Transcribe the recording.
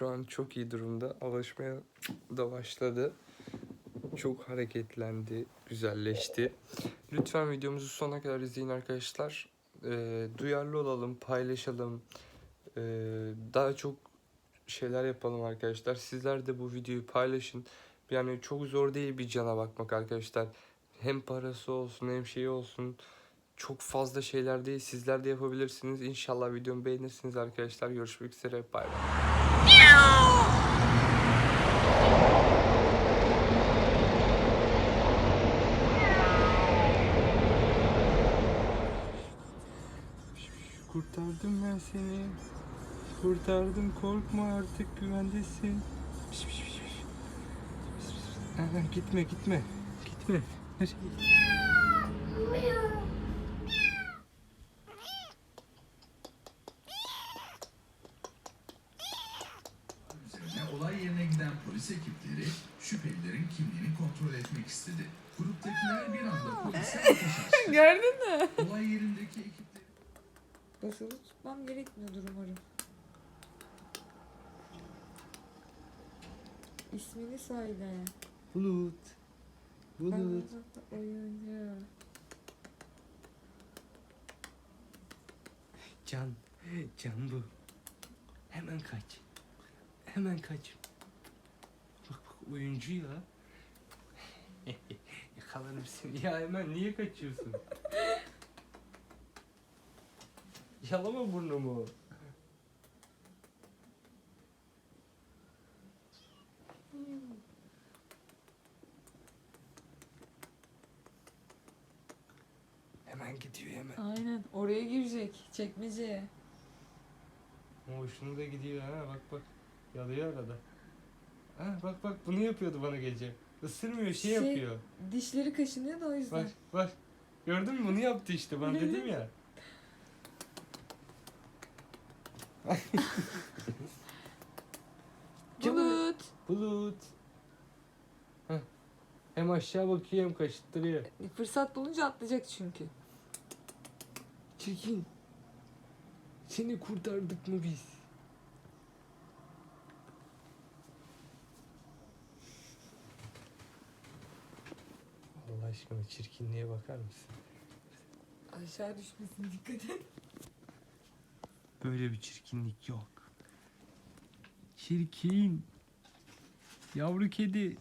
Şu an çok iyi durumda. Alışmaya da başladı. Çok hareketlendi, güzelleşti. Lütfen videomuzu sona kadar izleyin arkadaşlar. Ee, duyarlı olalım, paylaşalım. Ee, daha çok şeyler yapalım arkadaşlar. Sizler de bu videoyu paylaşın. Yani çok zor değil bir cana bakmak arkadaşlar. Hem parası olsun hem şeyi olsun. Çok fazla şeyler değil. Sizler de yapabilirsiniz. İnşallah videomu beğenirsiniz arkadaşlar. Görüşmek üzere. Bay bay. Kurtardım ben seni. Kurtardım korkma artık güvendesin. Piş, piş, piş, piş. Pis, pis, pis. Aa, gitme gitme. Gitme. Nereye polis ekipleri şüphelilerin kimliğini kontrol etmek istedi. Gruptakiler bir anda polise ateş açtı. Gördün mü? Olay yerindeki ekipleri Basılı tutmam gerekmiyordur umarım. İsmini söyle. Bulut. Bulut. Oyuncu. Can. Can bu. Hemen kaç. Hemen kaç. Bak bak oyuncu ya. Yakalarım seni. Ya hemen niye kaçıyorsun? Yalama burnumu. Hemen gidiyor hemen. Aynen. Oraya girecek. Çekmeceye. Hoşuna da gidiyor ha bak bak. Yalıyor arada. Ha bak bak bunu yapıyordu bana gece. Isırmıyor şey, Şey- yapıyor. Dişleri kaşınıyor da o yüzden. Bak bak. Gördün mü bunu yaptı işte ben dedim ya. Bulut. Bulut. Heh. Hem aşağı bakıyor hem kaşıttırıyor. Fırsat bulunca atlayacak çünkü. Çekin. Seni kurtardık mı biz? Aşkına çirkinliğe bakar mısın? Aşağı düşmesin dikkat et. Böyle bir çirkinlik yok. Çirkin. Yavru kedi.